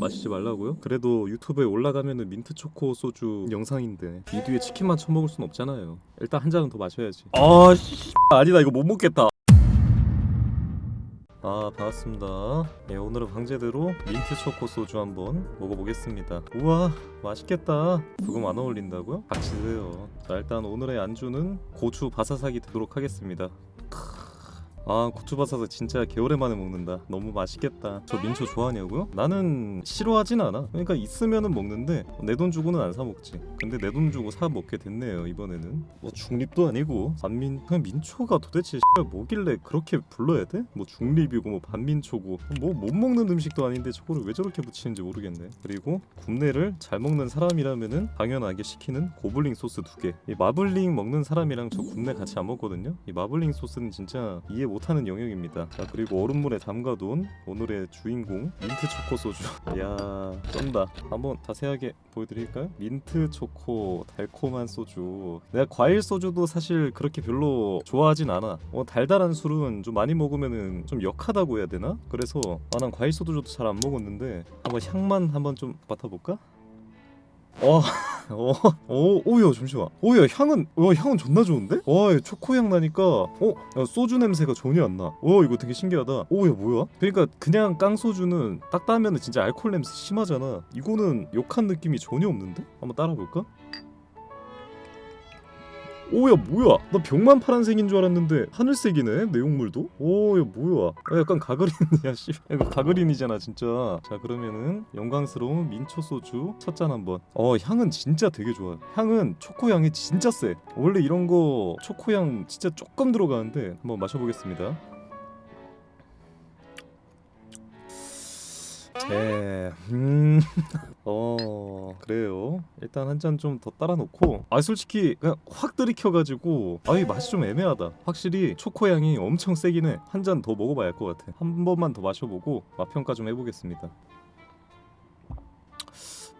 마시지 말라고요? 그래도 유튜브에 올라가면은 민트 초코 소주 영상인데 이 뒤에 치킨만 처먹을 순 없잖아요. 일단 한 잔은 더 마셔야지. 아 씨. 아니다 이거 못 먹겠다. 아 반갑습니다. 예, 오늘은 방제대로 민트 초코 소주 한번 먹어보겠습니다. 우와 맛있겠다. 부금 안 어울린다고요? 같이 드세요. 자 일단 오늘의 안주는 고추 바사삭이 되도록 하겠습니다. 아 고추바사삭 진짜 개오랜만에 먹는다. 너무 맛있겠다. 저 민초 좋아하냐고요? 나는 싫어하진 않아. 그러니까 있으면은 먹는데 내 돈 주고는 안 사 먹지. 근데 내 돈 주고 사 먹게 됐네요 이번에는. 뭐 중립도 아니고 반민 그냥 민초가 도대체 씨발 뭐길래 그렇게 불러야 돼? 뭐 중립이고 뭐 반민초고. 뭐 못 먹는 음식도 아닌데 저거를 왜 저렇게 붙이는지 모르겠네. 그리고 굽내를 잘 먹는 사람이라면은 당연하게 시키는 고블링 소스 두개이 마블링 먹는 사람이랑 저 굽내 같이 안 먹거든요. 이 마블링 소스는 진짜 이해 못 하는 영역입니다. 자 그리고 얼음물에 담가둔 오늘의 주인공 민트 초코 소주. 이야 쩐다. 한번 자세하게 보여드릴까요? 민트 초코 달콤한 소주. 내가 과일 소주도 사실 그렇게 별로 좋아하진 않아. 어, 달달한 술은 좀 많이 먹으면은 좀 역하다고 해야 되나? 그래서 아, 난 과일 소주도 잘 안 먹었는데 한번 향만 한번 좀 맡아볼까? 어, 어, 어, 오야 잠시만. 오야 향은, 와 향은 존나 좋은데? 와 초코 향 나니까, 어, 야, 소주 냄새가 전혀 안 나. 어 이거 되게 신기하다. 오야 뭐야? 그러니까 그냥 깡 소주는 딱 따면은 진짜 알코올 냄새 심하잖아. 이거는 욕한 느낌이 전혀 없는데? 한번 따라볼까? 오야 뭐야? 나 병만 파란색인 줄 알았는데 하늘색이네 내용물도? 오야 뭐야? 아, 약간 가그린이야 씨. 이거 가그린이잖아 진짜. 자 그러면은 영광스러운 민초 소주 첫 잔 한번. 어 향은 진짜 되게 좋아. 향은 초코 향이 진짜 세 원래 이런 거 초코 향 진짜 조금 들어가는데 한번 마셔보겠습니다 제, 음, 어, 그래요. 일단 한 잔 좀 더 따라 놓고, 아, 솔직히 그냥 확 들이켜가지고, 아, 이 맛이 좀 애매하다. 확실히 초코 향이 엄청 세긴 해. 한 잔 더 먹어봐야 할 것 같아. 한 번만 더 마셔보고 맛 평가 좀 해보겠습니다.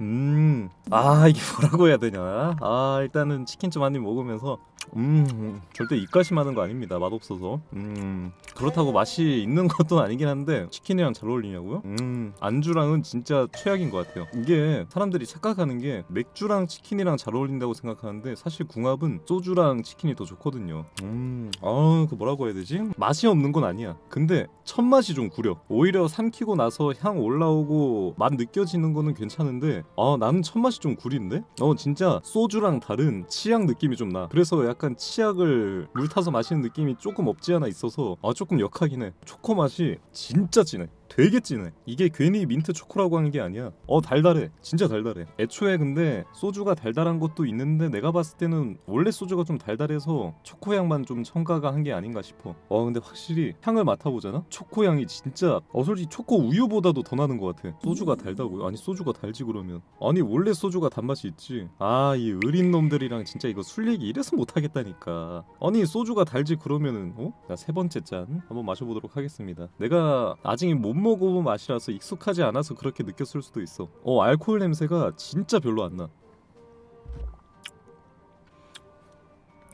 음, 아 이게 뭐라고 해야 되냐? 아 일단은 치킨 좀 한 입 먹으면서 음 절대 입가심 하는 거 아닙니다. 맛 없어서 음 그렇다고 맛이 있는 것도 아니긴 한데 치킨이랑 잘 어울리냐고요? 음 안주랑은 진짜 최악인 것 같아요. 이게 사람들이 착각하는 게 맥주랑 치킨이랑 잘 어울린다고 생각하는데 사실 궁합은 소주랑 치킨이 더 좋거든요. 음아그 뭐라고 해야 되지? 맛이 없는 건 아니야. 근데 첫 맛이 좀 구려. 오히려 삼키고 나서 향 올라오고 맛 느껴지는 거는 괜찮은데 아 나는 첫 맛이 좀 구린데? 어 진짜 소주랑 다른 치약 느낌이 좀 나. 그래서 약간 치약을 물 타서 마시는 느낌이 조금 없지 않아 있어서 아 조금 역하긴 해. 초코 맛이 진짜 진해. 되게 진해. 이게 괜히 민트 초코라고 하는 게 아니야. 어 달달해. 진짜 달달해. 애초에 근데 소주가 달달한 것도 있는데 내가 봤을 때는 원래 소주가 좀 달달해서 초코 향만 좀 첨가가 한 게 아닌가 싶어. 어 근데 확실히 향을 맡아보잖아. 초코 향이 진짜 어 솔직히 초코 우유보다도 더 나는 것 같아. 소주가 달다고요? 아니 소주가 달지 그러면. 아니 원래 소주가 단맛이 있지. 아이 의린 놈들이랑 진짜 이거 술 얘기 이래서 못 하겠다니까. 아니 소주가 달지 그러면은 어? 자 세 번째 잔 한번 마셔보도록 하겠습니다. 내가 아직 못 먹어본 맛이라서 익숙하지 않아서 그렇게 느꼈을 수도 있어. 어 알코올 냄새가 진짜 별로 안 나.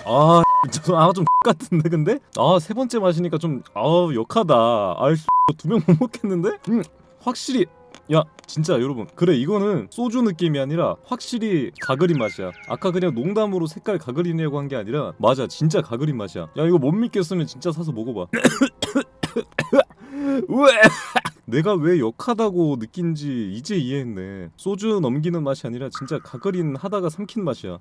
아, 아좀 같은데 근데? 아 세 번째 마시니까 좀 아우 역하다. 아이씨 두명 못 먹겠는데? 음 확실히 야 진짜 여러분 그래 이거는 소주 느낌이 아니라 확실히 가그린 맛이야 아까 그냥 농담으로 색깔 가그리냐고 한 게 아니라 맞아 진짜 가그린 맛이야 야 이거 못 믿겠으면 진짜 사서 먹어봐 우에 내가 왜 역하다고 느낀지 이제 이해했네. 소주 넘기는 맛이 아니라 진짜 가그린 하다가 삼킨 맛이야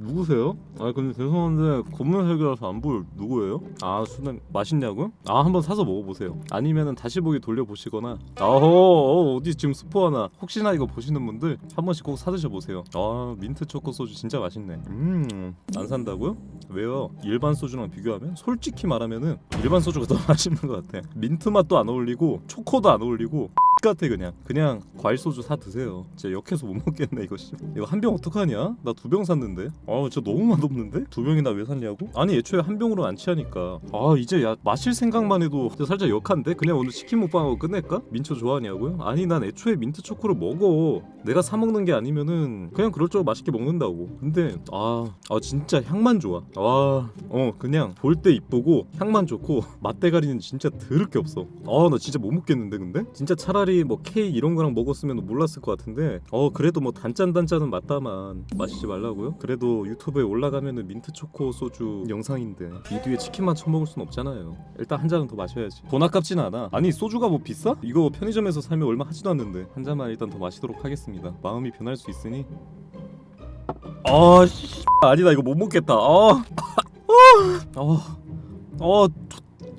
누구세요? 아 근데 죄송한데 검은 색이라서 안 보여 누구예요? 아 수남 맛있냐고? 아 한번 사서 먹어보세요 아니면은 다시 보기 돌려보시거나 어, 어디 지금 스포 하나 혹시나 이거 보시는 분들 한 번씩 꼭 사드셔보세요 아 민트 초코 소주 진짜 맛있네 음 안 산다고요? 왜요? 일반 소주랑 비교하면 솔직히 말하면은 일반 소주가 더 맛있는 것 같아 민트 맛도 안 어울리고 초코도 안 어울리고 같아 그냥 그냥 과일 소주 사 드세요 진짜 역해서 못 먹겠네 이거 씨 이거 한 병 어떡하냐 나 두 병 샀는데 아 진짜 너무 맛없는데? 두 병이나 왜 샀냐고? 아니 애초에 한 병으로 안 취하니까 아 이제 야 마실 생각만 해도 진짜 살짝 역한데? 그냥 오늘 치킨 먹방하고 끝낼까? 민초 좋아하냐고요? 아니 난 애초에 민트 초코를 먹어 내가 사 먹는 게 아니면은 그냥 그럴저럴 맛있게 먹는다고 근데 아, 아 진짜 향만 좋아 아어 그냥 볼 때 이쁘고 향만 좋고 맛대가리는 진짜 더럽게 없어 아 나 진짜 못 먹겠는데 근데? 진짜 차라리 뭐 케이크 이런 거랑 먹었으면 몰랐을 것 같은데. 어 그래도 뭐 단짠 단짠은 맞다만 마시지 말라고요? 그래도 유튜브에 올라가면은 민트 초코 소주 영상인데 이 뒤에 치킨만 처먹을 순 없잖아요. 일단 한 잔은 더 마셔야지. 돈 아깝진 않아. 아니 소주가 뭐 비싸? 이거 편의점에서 살면 얼마 하지도 않는데. 한 잔만 일단 더 마시도록 하겠습니다. 마음이 변할 수 있으니. 아 씨. 아니다 이거 못 먹겠다. 아. 어, 어,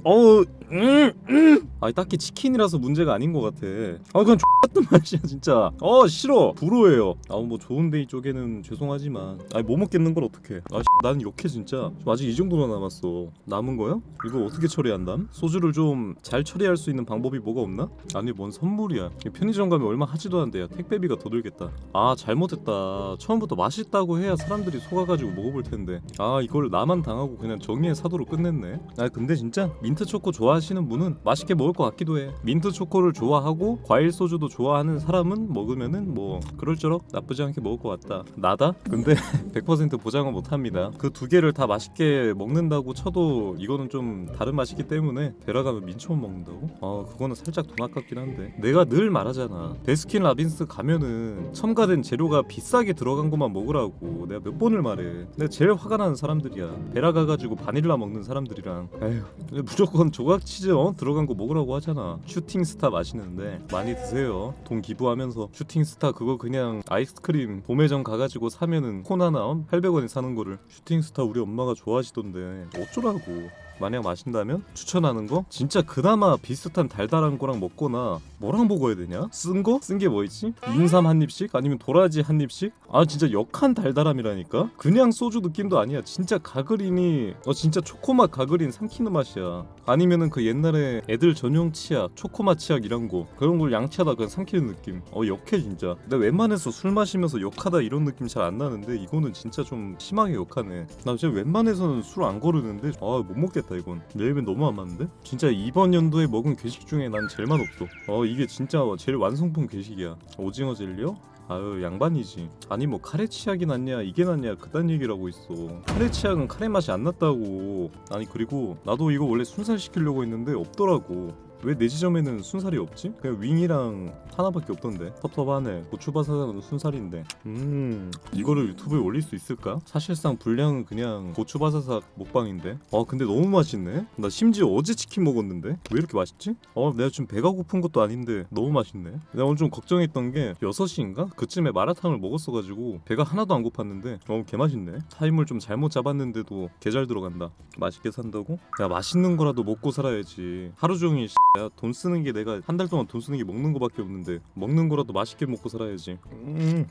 어, 음, 음. 아니 딱히 치킨이라서 문제가 아닌 것 같아. 아 그냥 X같은 맛이야 진짜. 어 싫어. 불호예요. 아뭐 좋은데 이쪽에는 죄송하지만, 아니 못 먹겠는 걸 어떡해. 아 나는 욕해 진짜. 아직 이 정도나 남았어. 남은 거야? 이거 어떻게 처리한담? 소주를 좀 잘 처리할 수 있는 방법이 뭐가 없나? 아니 뭔 선물이야. 편의점 가면 얼마 하지도 야, 택배비가 더 들겠다. 아 잘못했다. 처음부터 맛있다고 해야 사람들이 속아가지고 먹어볼 텐데. 아 이걸 나만 당하고 그냥 정의의 사도로 끝냈네. 아 근데 진짜 민트 초코 좋아하시는 분은 맛있게 먹을 것 같기도 해. 민트 초코를 좋아하고 과일 소주도 좋아 하는 사람은 먹으면은 뭐 그럴저럭 나쁘지 않게 먹을 것 같다. 나다? 근데 100% 보장은 못합니다. 그 두 개를 다 맛있게 먹는다고 쳐도 이거는 좀 다른 맛이기 때문에 베라가면 민초만 먹는다고? 아 그거는 살짝 돈 아깝긴 한데 내가 늘 말하잖아. 베스킨 라빈스 가면은 첨가된 재료가 비싸게 들어간 것만 먹으라고 내가 몇 번을 말해. 내가 제일 화가 나는 사람들이야. 베라 가가지고 바닐라 먹는 사람들이랑 에휴 무조건 조각 치즈 어? 들어간 거 먹으라고 하잖아. 슈팅 스타 맛있는데 많이 드세요. 돈 기부하면서 슈팅 스타 그거 그냥 아이스크림 도매점 가가지고 사면은 어? 800원에 사는 거를 슈팅 스타 우리 엄마가 좋아하시던데 어쩌라고. 만약 마신다면 추천하는 거 진짜 그나마 비슷한 달달한 거랑 먹거나 뭐랑 먹어야 되냐? 쓴 거? 쓴 게 뭐 있지? 인삼 한 입씩? 아니면 도라지 한 입씩? 아 진짜 역한 달달함이라니까? 그냥 소주 느낌도 아니야 진짜 가그린이 어 진짜 초코맛 가그린 삼키는 맛이야 아니면은 그 옛날에 애들 전용 치약 초코맛 치약 이런 거 그런 걸 양치하다 그냥 삼키는 느낌 어 역해 진짜 근데 웬만해서 술 마시면서 역하다 이런 느낌 잘 안 나는데 이거는 진짜 좀 심하게 역하네 나 진짜 웬만해서는 술 안 거르는데 아 못 먹겠다 이건. 내일은 너무 안 맞는데? 진짜 이번 연도에 먹은 괴식 중에 난 제일 맛없어. 어 이게 진짜 제일 완성품 괴식이야. 오징어 젤리요? 아유 양반이지. 아니 뭐 카레 치약이 낫냐 이게 낫냐 그딴 얘기를 하고 있어. 카레 치약은 카레 맛이 안 났다고. 아니 그리고 나도 이거 원래 순살 시키려고 했는데 없더라고 왜 내 지점에는 순살이 없지? 그냥 윙이랑 하나밖에 없던데. 텁텁하네. 고추바사삭은 순살인데. 음 이거를 유튜브에 올릴 수 있을까? 사실상 분량은 그냥 고추바사삭 먹방인데. 아 근데 너무 맛있네. 나 심지어 어제 치킨 먹었는데. 왜 이렇게 맛있지? 어 내가 좀 배가 고픈 것도 아닌데 너무 맛있네. 내가 오늘 좀 걱정했던 게 6시인가? 그쯤에 마라탕을 먹었어가지고 배가 하나도 안 고팠는데. 어 개맛있네. 타임을 좀 잘못 잡았는데도 개 잘 들어간다. 맛있게 산다고? 야 맛있는 거라도 먹고 살아야지. 하루 종일 야? 돈 쓰는 게 내가 한 달 동안 돈 쓰는 게 먹는 거밖에 없는데 먹는 거라도 맛있게 먹고 살아야지. 음,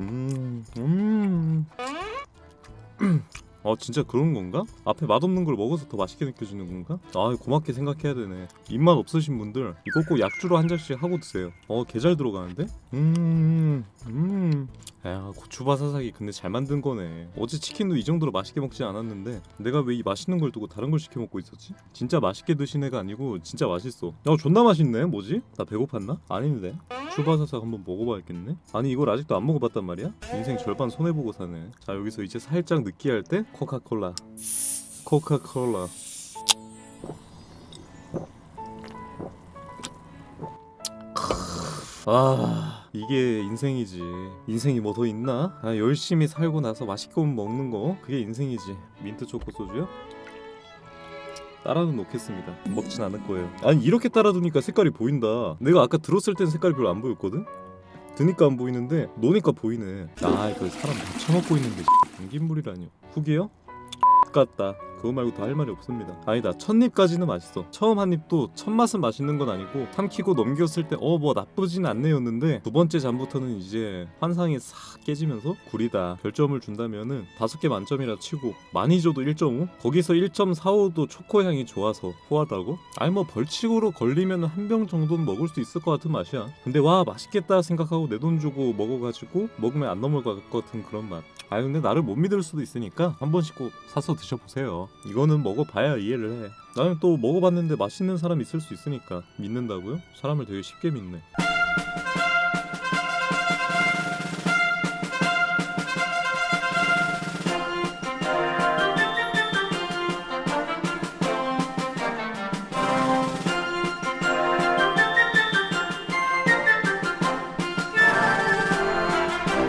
음, 음. 어 진짜 그런 건가? 앞에 맛없는 걸 먹어서 더 맛있게 느껴지는 건가? 아 고맙게 생각해야 되네 입맛 없으신 분들 이거 꼭 약주로 한 잔씩 하고 드세요 어 개 잘 들어가는데? 음, 음. 야 고추바사삭이 근데 잘 만든 거네 어제 치킨도 이 정도로 맛있게 먹지 않았는데 내가 왜 이 맛있는 걸 두고 다른 걸 시켜 먹고 있었지? 진짜 맛있게 드신 애가 아니고 진짜 맛있어 야 존나 맛있네 뭐지? 나 배고팠나? 아닌데 추바사삭 한번 먹어봐야겠네? 아니 이걸 아직도 안 먹어봤단 말이야? 인생 절반 손해보고 사네. 자 여기서 이제 살짝 느끼할 때 코카콜라. 코카콜라. 아 이게 인생이지. 인생이 뭐 더 있나? 아 열심히 살고 나서 맛있게 먹는 거. 그게 인생이지. 민트 초코 소주요? 따라는 놓겠습니다. 먹진 않을 거예요. 아니 이렇게 따라두니까 색깔이 보인다. 내가 아까 들었을 땐 색깔이 별로 안 보였거든? 드니까 안 보이는데 노니까 보이네. 아 이거 사람 다 처먹고 있는데 감긴물이라뇨. 후기요? 같다 그거 말고 더 할 말이 없습니다. 아니다 첫 입까지는 맛있어. 처음 한 입도 첫 맛은 맛있는 건 아니고 삼키고 넘겼을 때 어 뭐 나쁘진 않네였는데 두 번째 잔부터는 이제 환상이 싹 깨지면서 구리다. 별점을 준다면은 다섯 개 만점이라 치고 많이 줘도 1.5 거기서 1.45도 초코 향이 좋아서 후하다고? 아니 뭐 벌칙으로 걸리면 한 병 정도는 먹을 수 있을 것 같은 맛이야. 근데 와 맛있겠다 생각하고 내 돈 주고 먹어가지고 먹으면 안 넘어갈 것 같은 그런 맛 아 근데 나를 못 믿을 수도 있으니까 한 번씩 꼭 사서 드셔보세요. 이거는 먹어봐야 이해를 해. 나는 또 먹어봤는데 맛있는 사람 있을 수 있으니까 믿는다고요? 사람을 되게 쉽게 믿네.